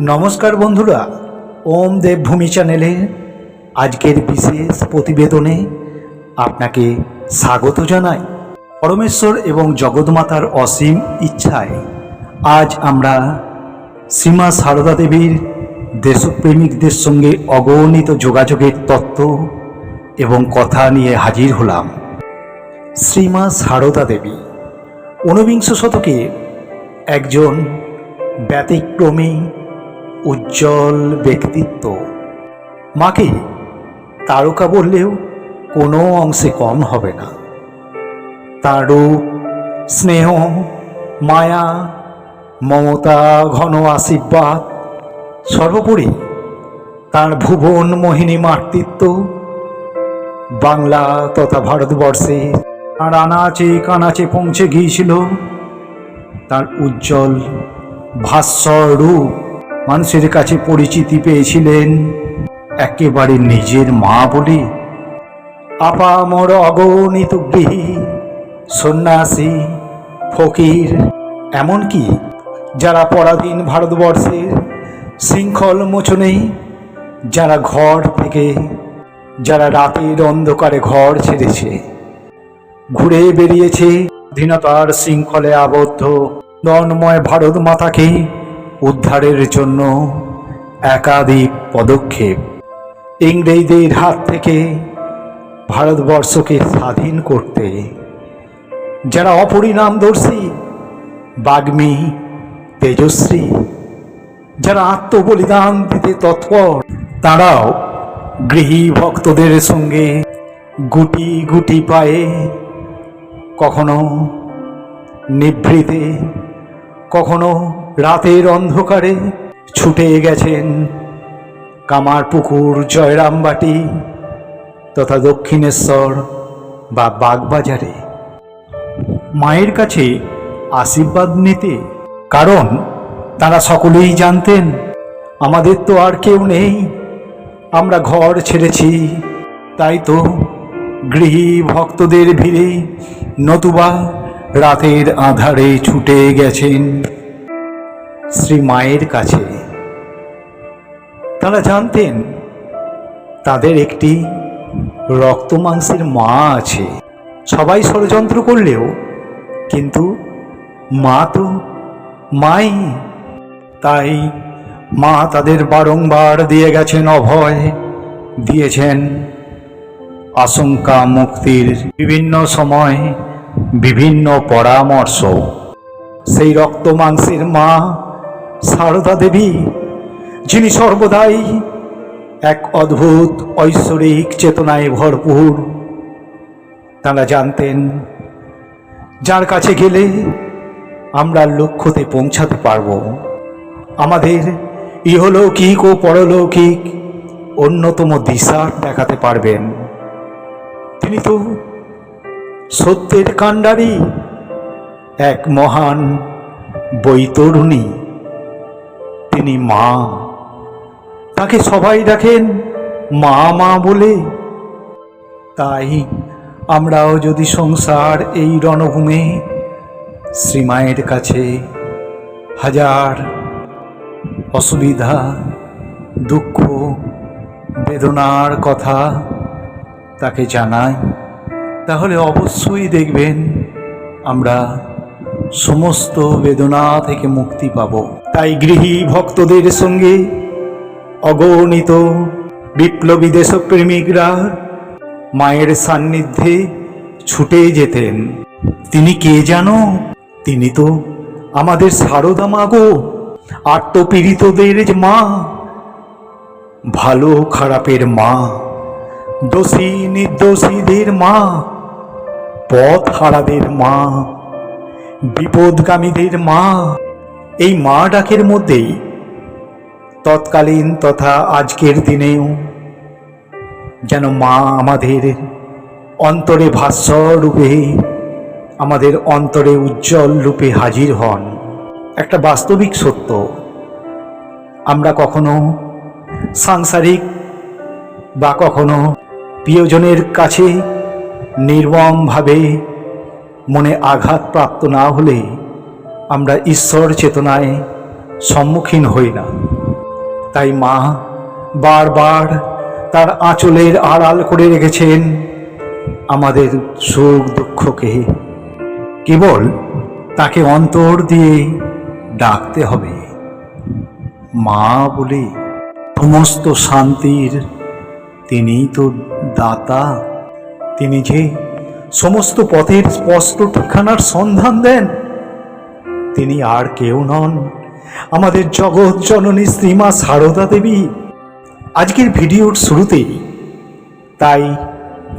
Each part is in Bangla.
নমস্কার বন্ধুরা, ওম দেবভূমি চ্যানেলে আজকের বিশেষ প্রতিবেদনে আপনাকে স্বাগত জানাই। পরমেশ্বর এবং জগৎমাতার অসীম ইচ্ছায় আজ আমরা সীমা সারদা দেবীর দেশপ্রেমিকদের সঙ্গে অগণিত যোগাযোগের তত্ত্ব এবং কথা নিয়ে হাজির হলাম। শ্রীমা সারদা দেবী ঊনবিংশ শতকে একজন ব্যতিক্রমী উজ্জ্বল ব্যক্তিত্ব। মাকে তারকা বললেও কোনো অংশে কম হবে না। তার রূপ, স্নেহ, মায়া, মমতা, ঘন আশীর্বাদ, সর্বোপরি তার ভুবন মোহিনী মাতৃত্ব। বাংলা তথা ভারতবর্ষে তার আনাচে কানাচে পৌঁছে গিয়েছিল। তার উজ্জ্বল ভাস্বর রূপ মানুষের কাছে পরিচিতি পেয়েছিলেন। একেবারে নিজের মা বলে। আপামর অগণিত গৃহী, সন্ন্যাসী, ফকির, এমনকি যারা পরাধীন ভারতবর্ষের শৃঙ্খল মোচনে, যারা ঘর থেকে, যারা রাতের অন্ধকারে ঘর ছেড়েছে, ঘুরে বেরিয়েছে স্বাধীনতার শৃঙ্খলে আবদ্ধ দনময় ভারত মাতাকে উদ্ধারের জন্য একাধিক পদক্ষেপ। ইংরেজদের হাত থেকে ভারতবর্ষকে স্বাধীন করতে যারা অপরিণামদর্শী, বাগ্মী, তেজস্বী, যারা আত্মবলিদান দিতে তৎপর, তারাও গৃহী ভক্তদের সঙ্গে গুটি গুটি পায়ে কখনো নিভৃতে, কখনো রাতের অন্ধকারে ছুটে গেছেন কামারপুকুর জয়রামবাটি তথা দক্ষিণেশ্বর বা বাগবাজারে। মায়ের কাছে আশীর্বাদ নিতে, কারণ তারা সকলেই জানতেন, আমাদের তো আর কেউ নেই, আমরা ঘর ছেড়েছি, তাই তো গৃহী ভক্তদের ভিড়ে নতুবা রাতের আধারে ছুটে গেছেন। শ্রী মায়ের কাছে। তারা জানতেন, তাদের একটি রক্ত মাংসের মা আছে। সবাই ষড়যন্ত্র করলেও, কিন্তু মা তো মাই। তাই মা তাদের বারংবার দিয়ে গেছেন অভয়, দিয়েছেন আশঙ্কা মুক্তির বিভিন্ন সময়, বিভিন্ন পরামর্শ। সেই রক্ত মাংসের মা সারদা দেবী, যিনি সর্বদাই এক অদ্ভুত ঐশ্বরিক চেতনায় ভরপুর। তারা জানতেন, যার কাছে গেলে আমরা লক্ষ্যতে পৌঁছাতে পারব। আমাদের ইহলৌকিক ও পরলৌকিক অন্যতম দিশা দেখাতে পারবেন। তিনি তো সত্যের কাণ্ডারি, এক মহান বৈতরণী। তিনি মা। তাকে সবাই ডাকেন মা মা বলে। তাই আমরাও যদি সংসার এই রণভূমে, শ্রীমায়ের কাছে হাজার অসুবিধা, দুঃখ, বেদনার কথা তাকে জানাই, তাহলে অবশ্যই দেখবেন আমরা সমস্ত বেদনা থেকে মুক্তি পাব। তাই গৃহী ভক্তদের সঙ্গে অগণিত বিপ্লবী দেশপ্রেমিকরা মায়ের সান্নিধ্যে ছুটে যেতেন। তিনি কে জানো? তিনি তো আমাদের সারদা মা গো, আত্মপীড়িতদের মা, ভালো খারাপের মা, দোষী নির্দোষীদের মা পথ হারাদের মা, বিপদগামীদের মা এই মা ডাকের মধ্যেই তৎকালীন তথা আজকের দিনেও যেন মা আমাদের অন্তরে ভাস্য রূপে আমাদের অন্তরে উজ্জ্বল রূপে হাজির হন। একটা বাস্তবিক সত্য। আমরা কখনো সাংসারিক বা কখনো প্রিয়জনের কাছে নির্মমভাবে মনে আঘাতপ্রাপ্ত না হলে আমরা ঈশ্বর চেতনায় সম্মুখীন হই না। তাই মা বারবার তার আঁচলের আড়াল করে রেখেছেন আমাদের সুখ দুঃখকে। কেবল তাকে অন্তর দিয়ে ডাকতে হবে। মা বলে, সমস্ত শান্তির তিনিই তো দাতা। তিনি যে সমস্ত পথের স্পষ্ট ঠিকানার সন্ধান দেন তিনি আর কেউ নন। আমাদের জগৎ জননী শ্রীমা সারদা দেবী। আজকের ভিডিওর শুরুতেই তাই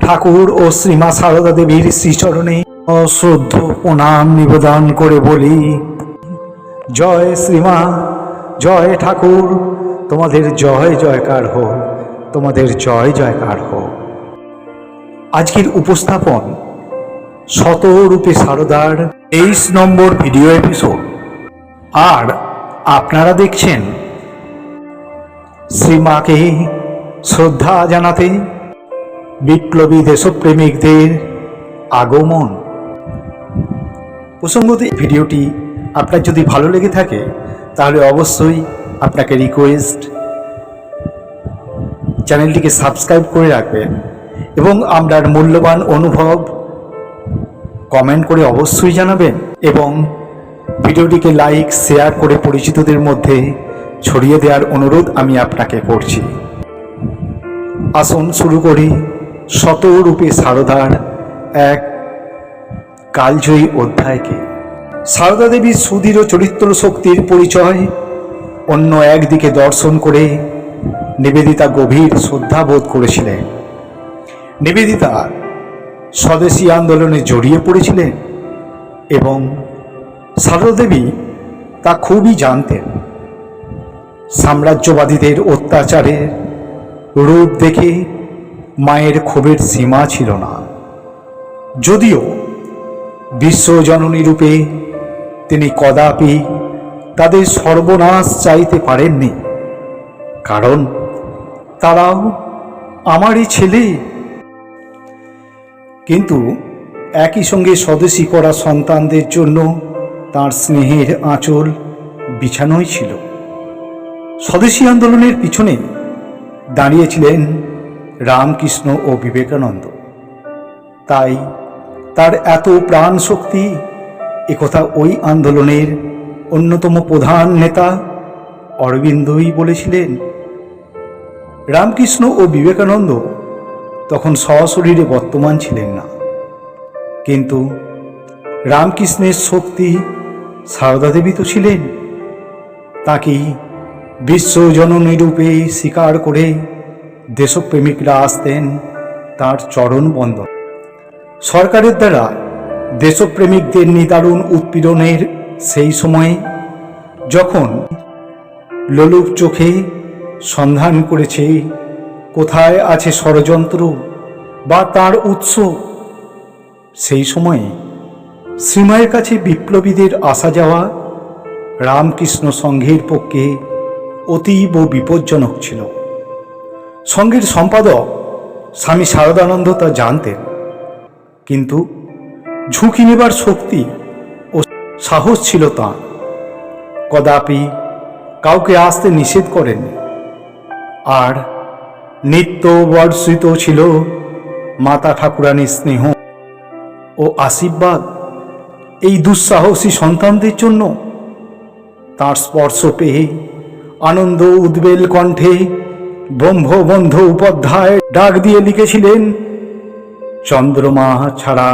ঠাকুর ও শ্রীমা সারদা দেবীর শ্রীচরণে অশ্রদ্ধ প্রণাম নিবেদন করে বলি, জয় শ্রীমা, জয় ঠাকুর, তোমাদের জয় জয়কার হোক, তোমাদের জয় জয়কার হোক। আজকের উপস্থাপন শতরূপে সারদার তেইশ নম্বর ভিডিও এপিসোড আর আপনারা দেখছেন শ্রীমাকে শ্রদ্ধা জানাতে বিপ্লবী দেশপ্রেমিকদের আগমন। প্রসঙ্গত ভিডিওটি আপনার যদি ভালো লেগে থাকে, তাহলে অবশ্যই আপনাকে রিকোয়েস্ট চ্যানেলটিকে সাবস্ক্রাইব করে রাখবেন এবং আপনার মূল্যবান অনুভব কমেন্ট করে অবশ্যই জানাবেন এবং ভিডিওটিকে লাইক, শেয়ার করে পরিচিতদের মধ্যে ছড়িয়ে দেওয়ার অনুরোধ আমি আপনাকে করছি। আসুন শুরু করি শতরূপে সারদার এক কালজয়ী অধ্যায়কে। সারদা দেবীর সুদৃঢ় চরিত্র শক্তির পরিচয়, অন্য একদিকে দর্শন করে নিবেদিতা গভীর শ্রদ্ধাবোধ করেছিলেন। নিবেদিতা স্বদেশী আন্দোলনে জড়িয়ে পড়েছিলেন এবং সারদা দেবী তা খুবই জানতেন। সাম্রাজ্যবাদীদের অত্যাচারের রূপ দেখে মায়ের ক্ষোভের সীমা ছিল না। যদিও বিশ্বজননী রূপে তিনি কদাপি তাদের সর্বনাশ চাইতে পারেননি, কারণ তারাও আমারই ছেলে। কিন্তু একই সঙ্গে স্বদেশী করা সন্তানদের জন্য তার স্নেহের আঁচল বিছানোই ছিল। স্বদেশী আন্দোলনের পিছনে দাঁড়িয়েছিলেন রামকৃষ্ণ ও বিবেকানন্দ। তাই তার এত প্রাণ শক্তি একথা ওই আন্দোলনের অন্যতম প্রধান নেতা অরবিন্দই বলেছিলেন। রামকৃষ্ণ ও বিবেকানন্দ তখন সশরীরে বর্তমান ছিলেন না। কিন্তু রামকৃষ্ণের শক্তি সারদা দেবী তো ছিলেন। তাকেই বিশ্বজননী রূপে স্বীকার করে দেশপ্রেমিকরা আসতেন তার চরণ বন্ধ সরকারের দ্বারা দেশপ্রেমিকদের নিদারুণ উৎপীড়নের সেই সময়ে যখন লোলুপ চোখে সন্ধান করেছে কোথায় আছে ষড়যন্ত্র বা তার উৎস? সেই সময়ে শ্রীমায়ের কাছে বিপ্লবীদের আসা যাওয়া রামকৃষ্ণ সংঘের পক্ষে অতীব বিপজ্জনক ছিল। সংঘের সম্পাদক স্বামী শারদানন্দ তা জানতেন, কিন্তু ঝুঁকি নেবার শক্তি ও সাহস ছিল তাঁর। কদাপি কাউকে আসতে নিষেধ করেননি। আর নিত্য বর্ষিত ছিল মাতা ঠাকুরানীর স্নেহ ও আশীর্বাদ। এই দুঃসাহসী সন্তানদের জন্য তার স্পর্শ পেয়ে আনন্দ উদ্বেল কণ্ঠে ব্রহ্মবন্ধ উপাধ্যায় ডাক দিয়ে লিখেছিলেন, চন্দ্রমা ছাড়া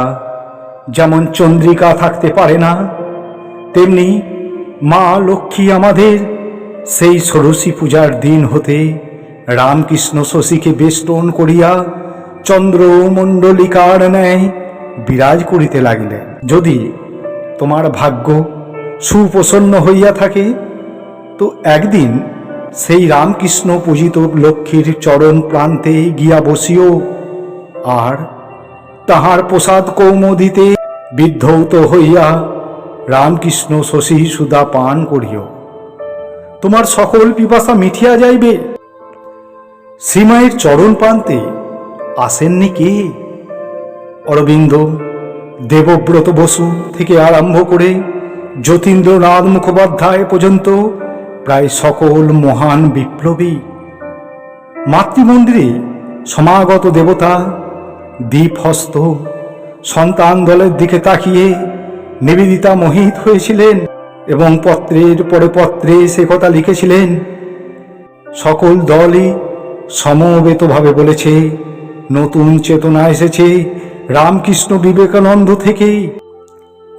যেমন চন্দ্রিকা থাকতে পারে না, তেমনি মা লক্ষ্মী আমাদের সেই ষোড়শী পূজার দিন হতে রামকৃষ্ণ শশীকে বেষ্টন করিয়া চন্দ্রমণ্ডলিকার ন্যায় বিরাজ করিতে লাগিলেন। যদি তোমার ভাগ্য সুপ্রসন্ন হইয়া থাকে, তো একদিন সেই রামকৃষ্ণ পূজিত লক্ষ্মীর চরণ প্রান্তে গিয়া বসিও, আর তাহার প্রসাদ কৌমদিতে বিদ্ধৌত হইয়া রামকৃষ্ণ শশী সুদা পান করিও। তোমার সকল পিপাসা মিঠিয়া যাইবে? শ্রীমায়ের চরণ প্রান্তে আসেননি কে অরবিন্দ, দেবব্রত বসু থেকে আরম্ভ করে যতীন্দ্রনাথ মুখোপাধ্যায় পর্যন্ত প্রায় সকল মহান বিপ্লবী মাতৃমন্দিরে সমাগত দেবতা দ্বীপহস্ত সন্তান দলের দিকে তাকিয়ে নিবেদিতা মোহিত হয়েছিলেন এবং পত্রের পরে পত্রে সে কথা লিখেছিলেন, সকল দলই সমবেতভাবে বলেছে, নতুন চেতনা এসেছে রামকৃষ্ণ বিবেকানন্দ থেকেই।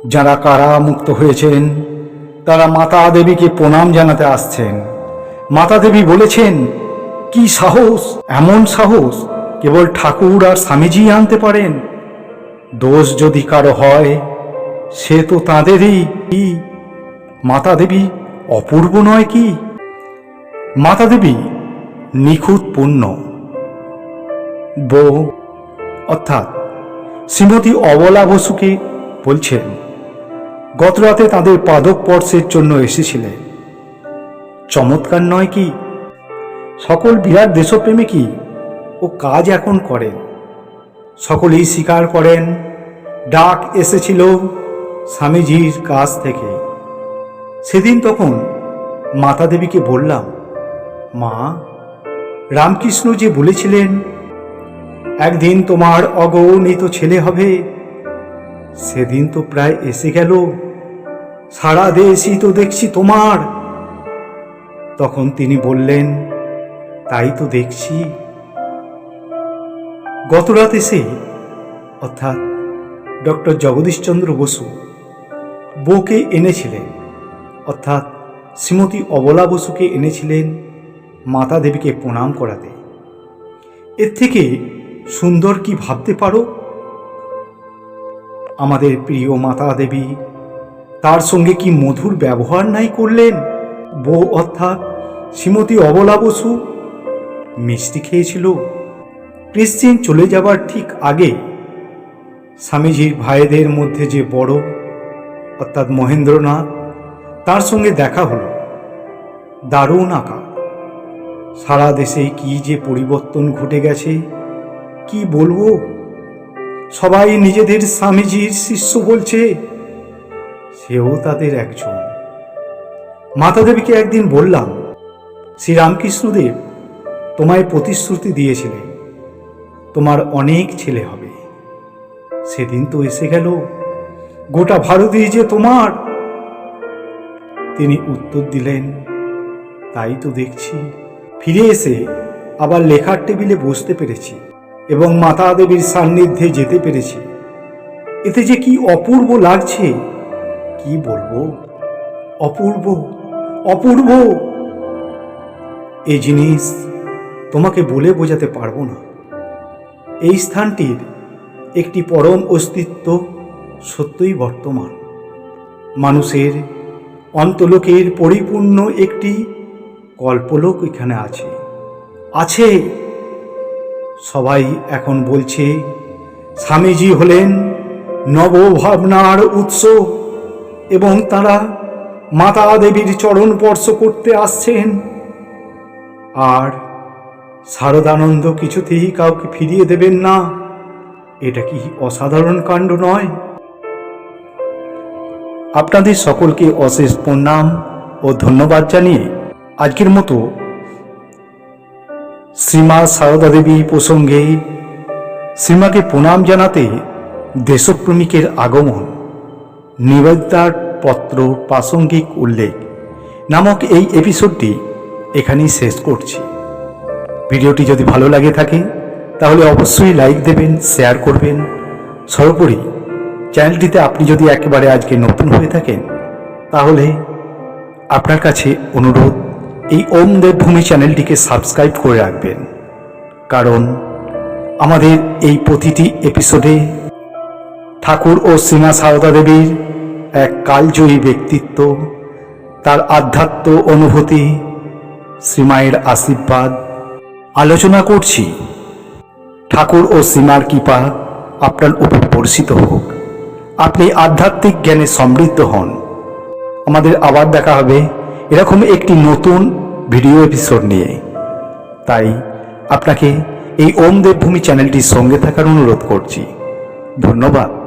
যারা কারামুক্ত হয়েছেন, তারা মাতা দেবীকে প্রণাম জানাতে আসছেন। মাতা দেবী বলেছেন, কি সাহস, এমন সাহস, কেবল ঠাকুর আর স্বামীজি আনতে পারেন। দোষ যদি কারও হয়, সে তো তাঁদেরই। কি মাতা দেবী অপূর্ব নয় কি? মাতা দেবী নিখুঁত পূর্ণ বউ, অর্থাৎ শ্রীমতী অবলা বসুকে বলছেন গতরাতে তাদের পাদক স্পর্শের জন্য এসেছিলেন চমৎকার নয় কি? সকল বিরাট দেশপ্রেমী কি? ও কাজ এখন করেন সকলেই স্বীকার করেন, ডাক এসেছিল স্বামীজির কাছ থেকে। সেদিন তখন মাতা দেবীকে বললাম, মা রামকৃষ্ণ যে বলেছিলেন, একদিন তোমার অগণিত ছেলে হবে, সেদিন তো প্রায় এসে গেল, সারা দেশই তো দেখছি তোমার। তখন তিনি বললেন, তাই তো দেখছি। গত রাত এসে, অর্থাৎ ডক্টর জগদীশচন্দ্র বসু বউকে এনেছিলেন, অর্থাৎ শ্রীমতী অবলা বসুকে এনেছিলেন মাতা দেবীকে প্রণাম করাতে। এর থেকে সুন্দর কি ভাবতে পারো? আমাদের প্রিয় মাতা দেবী, তার সঙ্গে কি মধুর ব্যবহার নাই করলেন? বউ অর্থাৎ শ্রীমতী অবলা বসু মিষ্টি খেয়েছিল। ক্রিশ্চিয়ান চলে যাবার ঠিক আগে স্বামীজির ভাইদের মধ্যে যে বড়, অর্থাৎ মহেন্দ্রনাথ, তার সঙ্গে দেখা হলো। দারুণ আঁকা। সারা দেশে কি যে পরিবর্তন ঘটে গেছে? কি বলব? সবাই নিজেদের স্বামীজির শিষ্য বলছে, সেও তাদের একজন। মাতা দেবীকে একদিন বললাম, শ্রীরামকৃষ্ণদেব, তোমায় প্রতিশ্রুতি দিয়েছিলে তোমার অনেক ছেলে হবে। সেদিন তো এসে গেল, গোটা ভারতই যে তোমার। তিনি উত্তর দিলেন, তাই তো দেখছি। ফিরে এসে আবার লেখার টেবিলে বসতে পেরেছি এবং মাতা দেবীর সান্নিধ্যে যেতে পেরেছি। এতে যে কি অপূর্ব লাগছে, কি বলব? অপূর্ব অপূর্ব! এই জিনিস তোমাকে বলে বোঝাতে পারব না। এই স্থানটির একটি পরম অস্তিত্ব সত্যই বর্তমান। মানুষের অন্তলোকের পরিপূর্ণ একটি কল্পলোক এখানে আছে। আছে, সবাই এখন বলছে, স্বামীজি হলেন নবভাবনার উৎস এবং তারা মাতা দেবীর চরণ স্পর্শ করতে আসছেন। আর শারদানন্দ কিছুতেই কাউকে ফিরিয়ে দেবেন না। এটা কি অসাধারণ কাণ্ড নয়? আপনাদের সকলকে অশেষ প্রণাম ও ধন্যবাদ জানিয়ে আজকের মতো। শ্রীমা সারদা দেবী প্রসঙ্গে শ্রীমাকে প্রণাম জানাতে দেশপ্রেমিকের আগমন, নিবেদিতার পত্র প্রাসঙ্গিক উল্লেখ নামক এই এপিসোডটি এখানেই শেষ করছি। ভিডিওটি যদি ভালো লাগে থাকে, তাহলে অবশ্যই লাইক দেবেন, শেয়ার করবেন। সর্বোপরি চ্যানেলটিতে আপনি যদি একেবারে আজকে নতুন হয়ে থাকেন, তাহলে আপনার কাছে অনুরোধ এই ওম দেবভূমি চ্যানেলটিকে সাবস্ক্রাইব করে রাখবেন। কারণ আমাদের এই প্রতিটি এপিসোডে ঠাকুর ও সীমা সারদা দেবীর এক কালজয়ী ব্যক্তিত্ব, তার আধ্যাত্ম অনুভূতি, শ্রীমায়ের আশীর্বাদ আলোচনা করছি। ঠাকুর ও সীমার কৃপা আপনার উপর বর্ষিত হোক। আপনি আধ্যাত্মিক জ্ঞানে সমৃদ্ধ হন। আমাদের আবার দেখা হবে এরকম একটি নতুন ভিডিও এপিসোড নিয়ে। তাই আপনাকে এই ওম দেবভূমি চ্যানেলটির সঙ্গে থাকার অনুরোধ করছি। ধন্যবাদ।